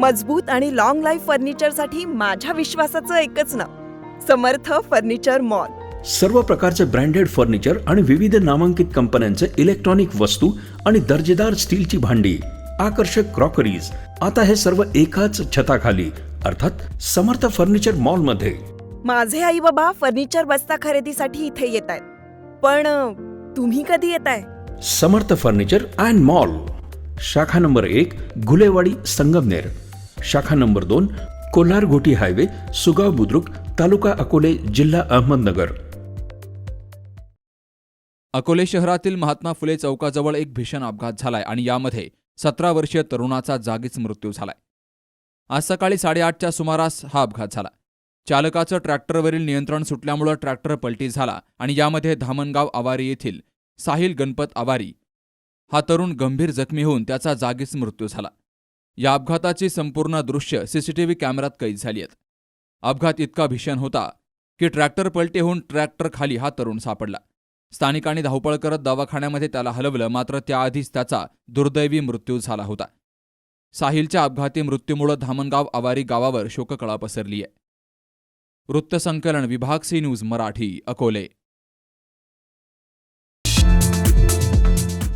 मजबूत आणि long life फर्निचरसाठी माझ्या विश्वासाचं एकच नाव समर्थ फर्निचर मॉल. सर्व प्रकारचे ब्रँडेड फर्निचर आणि विविध नामांकित कंपन्यांचे इलेक्ट्रॉनिक वस्तू आणि दर्जेदार स्टीलची भांडी आकर्षक क्रॉकरीज आता हे सर्व एकाच छताखाली अर्थात समर्थ फर्निचर मॉलमध्ये माझे आई बाबा फर्निचर बस्ता खरेदीसाठी इथे येत आहेत. पण तुम्ही कधी येताय समर्थ फर्निचर अँड मॉल. शाखा नंबर एक घुलेवाडी संगमनेर. शाखा नंबर दोन कोल्हार घोटी हायवे सुगाव बुद्रुक तालुका अकोले जिल्हा अहमदनगर. अकोले शहरातील महात्मा फुले चौकाजवळ एक भीषण अपघात झालाय आणि यामध्ये सतरा वर्षीय तरुणाचा जागीच मृत्यू झालाय. आज सकाळी साडेआठच्या सुमारास हा अपघात झाला. चालकाचं ट्रॅक्टरवरील नियंत्रण सुटल्यामुळं ट्रॅक्टर पलटी झाला आणि यामध्ये धामणगाव आवारी येथील साहिल गणपत आवारी हा तरुण गंभीर जखमी होऊन त्याचा जागीच मृत्यू झाला. या अपघाताची संपूर्ण दृश्य सीसीटीव्ही कॅमेऱ्यात कैद झाली आहेत. अपघात इतका भीषण होता की ट्रॅक्टर पलटी होऊन ट्रॅक्टर खाली हा तरुण सापडला. स्थानिकांनी धावपळ करत दवाखान्यामध्ये त्याला हलवलं मात्र त्याआधीच त्याचा दुर्दैवी मृत्यू झाला होता. साहिलच्या अपघाती मृत्यूमुळं धामणगाव आवारी गावावर शोककळा पसरली आहे. वृत्तसंकलन विभाग C news Marathi Akole.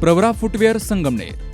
Pravara footwear Sangamner